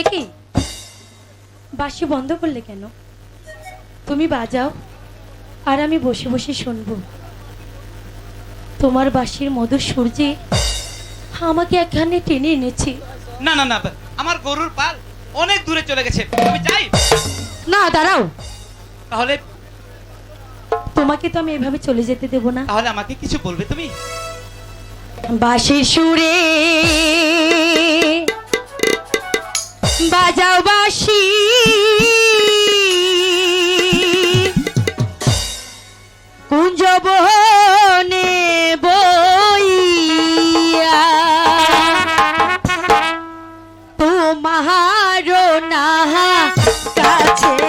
একই বাসি বন্ধ করলে কেন? তুমি বাজাও আর আমি বসে বসে শুনব। তোমার বাঁশির মধুর সূর্যে আমাকে এখানে টেনে এনেছি। না না না আমার গরুর পাল অনেক দূরে চলে গেছে। আমি যাই। না দাঁড়াও। তাহলে তোমাকে তো আমি এভাবে চলে যেতে দেবো না। তাহলে আমাকে কিছু বলবে তুমি? বাঁশির সুরে বাজাও বাসি কুঞ্জবনে বইয়া তোমার নাহা কাছে